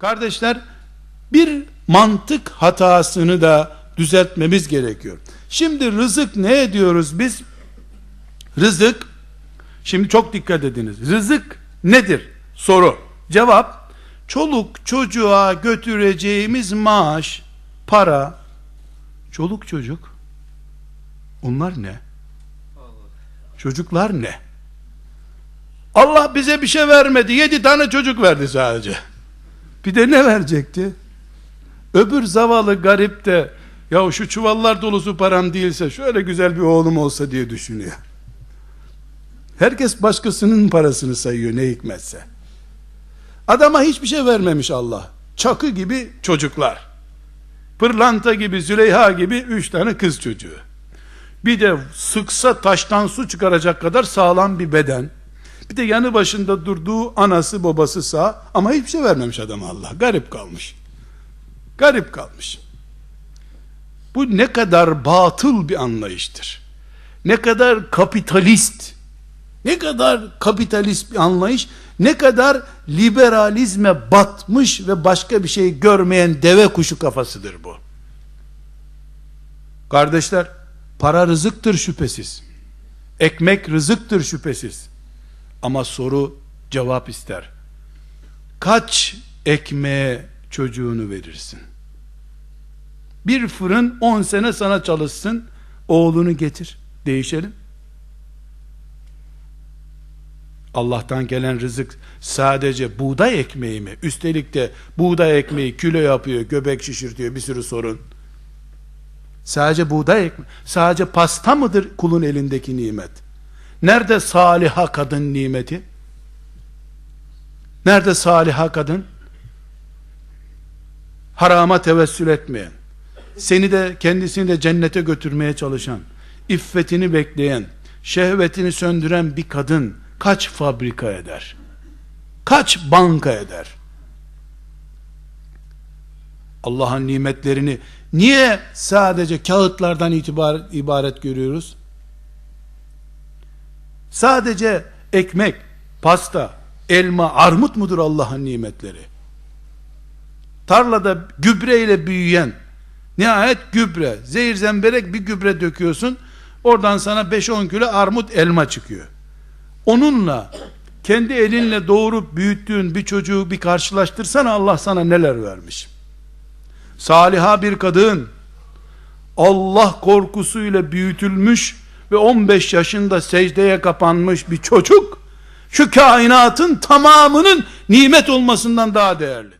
Kardeşler bir mantık hatasını da düzeltmemiz gerekiyor. Şimdi rızık ne ediyoruz biz? Rızık şimdi çok dikkat ediniz. Rızık nedir? Soru. Cevap çoluk çocuğa götüreceğimiz maaş, para, çoluk çocuk onlar ne? Çocuklar ne? Allah bize bir şey vermedi. Yedi tane çocuk verdi sadece. Bir de ne verecekti? Öbür zavallı garip de ya şu çuvallar dolusu param değilse şöyle güzel bir oğlum olsa diye düşünüyor. Herkes başkasının parasını sayıyor ne hikmetse. Adama hiçbir şey vermemiş Allah. Çakı gibi çocuklar. Pırlanta gibi, Züleyha gibi üç tane kız çocuğu. Bir de sıksa taştan su çıkaracak kadar sağlam bir beden. Bir de yanı başında durduğu anası babası sağ ama hiçbir şey vermemiş adama Allah. Garip kalmış. Garip kalmış. Bu ne kadar batıl bir anlayıştır. Ne kadar kapitalist, ne kadar kapitalist bir anlayış, ne kadar liberalizme batmış ve başka bir şey görmeyen deve kuşu kafasıdır bu. Kardeşler, para rızıktır şüphesiz. Ekmek rızıktır şüphesiz. Ama soru cevap ister. Kaç ekmeğe çocuğunu verirsin? Bir fırın 10 sene sana çalışsın, oğlunu getir, değişelim. Allah'tan gelen rızık sadece buğday ekmeği mi? Üstelik de buğday ekmeği kilo yapıyor, göbek şişirtiyor, bir sürü sorun. Sadece buğday ekmeği, sadece pasta mıdır kulun elindeki nimet? Nerede saliha kadın nimeti? Nerede saliha kadın? Harama tevessül etmeyen, seni de kendisini de cennete götürmeye çalışan, iffetini bekleyen, şehvetini söndüren bir kadın kaç fabrika eder? Kaç banka eder? Allah'ın nimetlerini niye sadece kağıtlardan itibar, ibaret görüyoruz? Sadece ekmek, pasta, elma, armut mudur Allah'ın nimetleri? Tarlada gübreyle büyüyen, nihayet gübre, zehir zemberek bir gübre döküyorsun, oradan sana 5-10 kilo armut elma çıkıyor. Onunla, kendi elinle doğurup büyüttüğün bir çocuğu bir karşılaştırsana Allah sana neler vermiş. Saliha bir kadın, Allah korkusuyla büyütülmüş, ve 15 yaşında secdeye kapanmış bir çocuk şu kainatın tamamının nimet olmasından daha değerli.